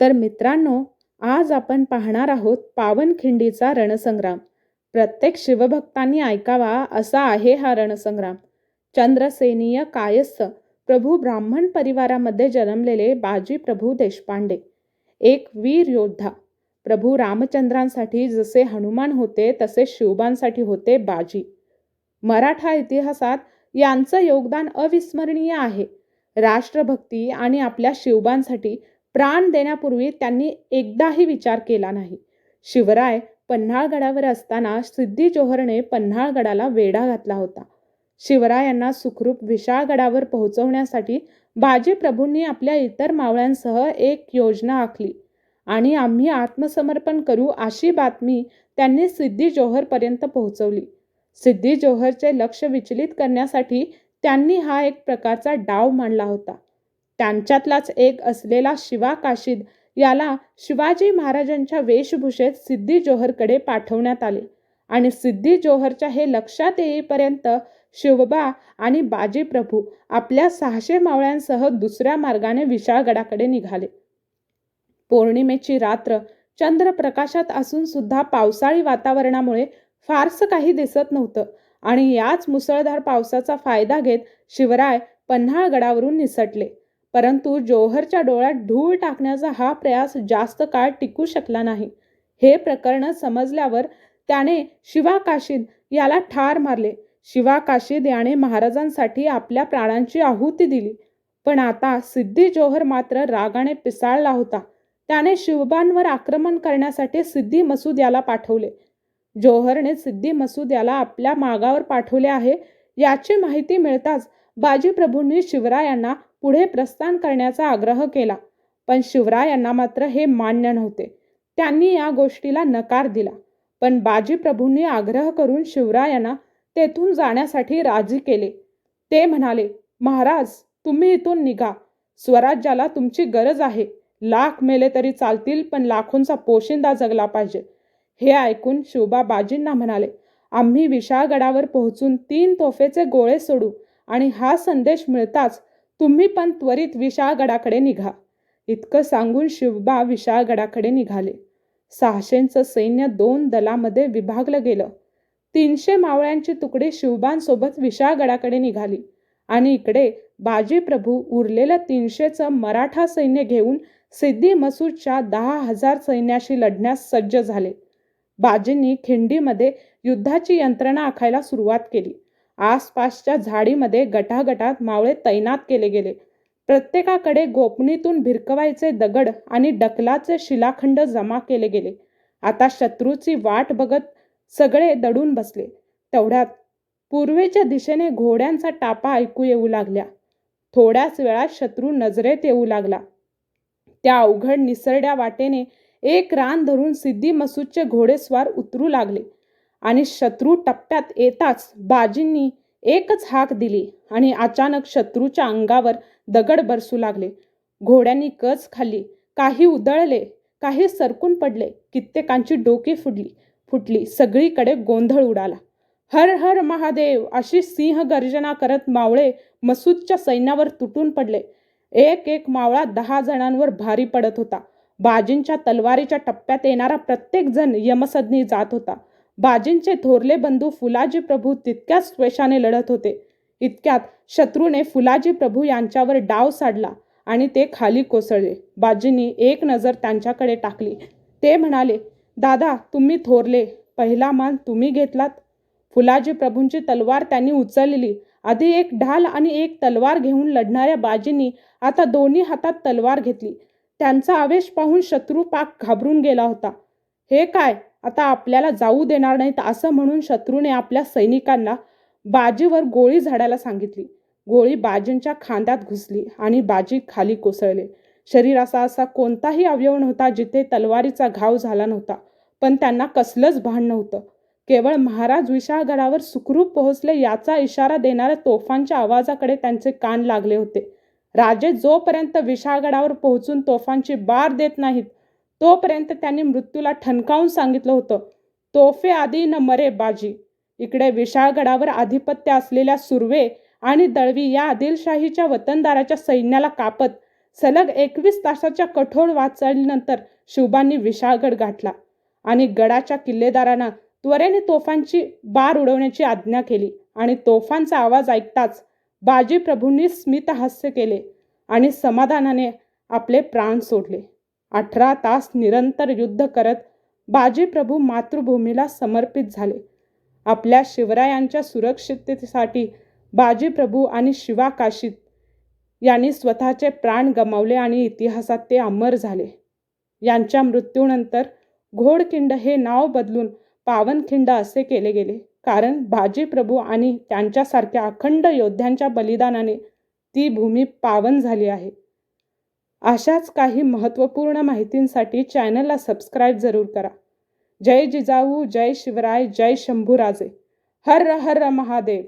तर मित्रांनो आज आपण पाहणार आहोत पावनखिंडीचा रणसंग्राम. प्रत्येक शिवभक्तांनी ऐकावा असा आहे हा रणसंग्राम. चंद्रसेनीय कायस्थ प्रभू ब्राह्मण परिवारामध्ये जन्मलेले बाजी प्रभू देशपांडे. एक वीर योद्धा. प्रभू रामचंद्रांसाठी जसे हनुमान होते तसे शिवबांसाठी होते बाजी. मराठा इतिहासात यांचं योगदान अविस्मरणीय आहे. राष्ट्रभक्ती आणि आपल्या शिवबांसाठी प्राण देण्यापूर्वी त्यांनी एकदाही विचार केला नाही. शिवराय पन्हाळगडावर असताना सिद्धी जोहरने पन्हाळगडाला वेढा घातला होता. शिवरायांना सुखरूप विशाळगडावर पोहोचवण्यासाठी बाजी प्रभूंनी आपल्या इतर मावळ्यांसह एक योजना आखली आणि आम्ही आत्मसमर्पण करू अशी बातमी त्यांनी सिद्धी जोहरपर्यंत पोहोचवली. सिद्धी जोहरचे लक्ष विचलित करण्यासाठी त्यांनी हा एक प्रकारचा डाव मांडला होता. त्यांच्यातलाच एक असलेला शिवा काशीद याला शिवाजी महाराजांच्या वेशभूषेत सिद्धी जोहरकडे पाठवण्यात आले. आणि सिद्धी जोहरच्या हे लक्षात येईपर्यंत शिवबा आणि बाजी प्रभू आपल्या सहाशे मावळ्यांसह दुसऱ्या मार्गाने विशाळगडाकडे निघाले. पौर्णिमेची रात्र चंद्रप्रकाशात असून सुद्धा पावसाळी वातावरणामुळे फारसं काही दिसत नव्हतं आणि याच मुसळधार पावसाचा फायदा घेत शिवराय पन्हाळगडावरून निसटले. परंतु जोहरच्या डोळ्यात धूळ टाकण्याचा हा प्रयास जास्त काळ टिकू शकला नाही. हे प्रकरण समजल्यावर त्याने शिवा काशीद याला ठार मारले. शिवा काशीद याने महाराजांसाठी आपल्या प्राणांची आहुती दिली. पण आता सिद्धी जोहर मात्र रागाने पिसाळला होता. त्याने शिवबांवर आक्रमण करण्यासाठी सिद्धी मसूद याला पाठवले. जोहरने सिद्धी मसूद याला आपल्या मागावर पाठवले आहे. याची माहिती मिळताच बाजीप्रभूंनी शिवरायांना पुढे प्रस्थान करण्याचा आग्रह केला. पण शिवरायांना मात्र हे मान्य नव्हते. त्यांनी या गोष्टीला नकार दिला. पण बाजीप्रभूंनी आग्रह करून शिवरायांना तेथून जाण्यासाठी राजी केले. ते म्हणाले महाराज तुम्ही इथून निघा. स्वराज्याला तुमची गरज आहे. लाख मेले तरी चालतील पण लाखोंचा पोशिंदा जगला पाहिजे. हे ऐकून शिवबा बाजींना म्हणाले आम्ही विशाळगडावर पोहोचून तीन तोफेचे गोळे सोडू आणि हा संदेश मिळताच तुम्ही पण त्वरित विशाळगडाकडे निघा. इतकं सांगून शिवबा विशाळगडाकडे निघाले. सहाशेंचं सैन्य दोन दलामध्ये विभागलं गेलं. तीनशे मावळ्यांची तुकडी शिवबांसोबत विशाळगडाकडे निघाली. आणि इकडे बाजी प्रभू उरलेलं तीनशेचं मराठा सैन्य घेऊन सिद्धी मसूदच्या दहा हजार सैन्याशी लढण्यास सज्ज झाले. बाजींनी खिंडीमध्ये युद्धाची यंत्रणा आखायला सुरुवात केली. आसपासच्या झाडीमध्ये गटागटात मावळे तैनात केले गेले. प्रत्येकाकडे गोपणीतून भिरकवायचे दगड आणि डकलाचे शिलाखंड जमा केले गेले. आता शत्रूची वाट बघत सगळे दडून बसले. तेवढ्यात पूर्वेच्या दिशेने घोड्यांचा टापा ऐकू येऊ लागल्या. थोड्याच वेळात शत्रू नजरेत येऊ लागला. त्या अवघड निसरड्या वाटेने एक रान धरून सिद्धी मसूदचे घोडेस्वार उतरू लागले. आणि शत्रू टप्प्यात येताच बाजींनी एकच हाक दिली आणि अचानक शत्रूच्या अंगावर दगड बरसू लागले. घोड्यांनी कच खाल्ली काही उदळले काही सरकून पडले कित्येकांची डोकी फुडली फुटली सगळीकडे गोंधळ उडाला. हर हर महादेव अशी सिंह गर्जना करत मावळे मसूदच्या सैन्यावर तुटून पडले. एक एक मावळा दहा जणांवर भारी पडत होता. बाजींच्या तलवारीच्या टप्प्यात येणारा प्रत्येक जण यमसदनी जात होता. बाजींचे थोरले बंधू फुलाजी प्रभू तितक्याच त्वेषाने लढत होते. इतक्यात शत्रूने फुलाजी प्रभू यांच्यावर डाव साडला आणि ते खाली कोसळले. बाजींनी एक नजर त्यांच्याकडे टाकली. ते म्हणाले दादा तुम्ही थोरले पहिला मान तुम्ही घेतलात. फुलाजी प्रभूंची तलवार त्यांनी उचलली. आधी एक ढाल आणि एक तलवार घेऊन लढणाऱ्या बाजींनी आता दोन्ही हातात तलवार घेतली. त्यांचा आवेश पाहून शत्रू पाक घाबरून गेला होता. हे काय? आता आपल्याला जाऊ देणार नाहीत असं म्हणून शत्रूने आपल्या सैनिकांना बाजीवर गोळी झाडायला सांगितली. गोळी बाजींच्या खांद्यात घुसली आणि बाजी खाली कोसळले. शरीराचा असा कोणताही अवयव नव्हता जिथे तलवारीचा घाव झाला नव्हता. पण त्यांना कसलंच भान नव्हतं. केवळ महाराज विशाळगडावर सुखरूप पोहोचले याचा इशारा देणाऱ्या तोफांच्या आवाजाकडे त्यांचे कान लागले होते. राजे जोपर्यंत विशाळगडावर पोहोचून तोफांची बार देत नाहीत तोपर्यंत त्यांनी मृत्यूला ठणकावून सांगितलं होतं. तोफे आधी न मरे बाजी. इकडे विशाळगडावर आधिपत्य असलेल्या सुर्वे आणि दळवी या आदिलशाहीच्या वतनदाराच्या सैन्याला कापत सलग एकवीस तासाच्या कठोर वाटचालीनंतर शिवबांनी विशाळगड गाठला आणि गडाच्या किल्लेदारांना त्वरेने तोफांची बार उडवण्याची आज्ञा केली आणि तोफांचा आवाज ऐकताच बाजीप्रभूंनी स्मितहास्य केले आणि समाधानाने आपले प्राण सोडले. अठरा तास निरंतर युद्ध करत बाजीप्रभू मातृभूमीला समर्पित झाले. आपल्या शिवरायांच्या सुरक्षिततेसाठी बाजीप्रभू आणि शिवा काशीत यांनी स्वतःचे प्राण गमावले आणि इतिहासात ते अमर झाले. यांच्या मृत्यूनंतर घोडखिंड हे नाव बदलून पावनखिंड असे केले गेले. कारण बाजीप्रभू आणि त्यांच्यासारख्या अखंड योद्ध्यांच्या बलिदानाने ती भूमी पावन झाली आहे. अशाच काही महत्त्वपूर्ण माहितींसाठी चॅनलला सबस्क्राईब जरूर करा. जय जिजाऊ जय शिवराय जय शंभूराजे. हर हर महादेव.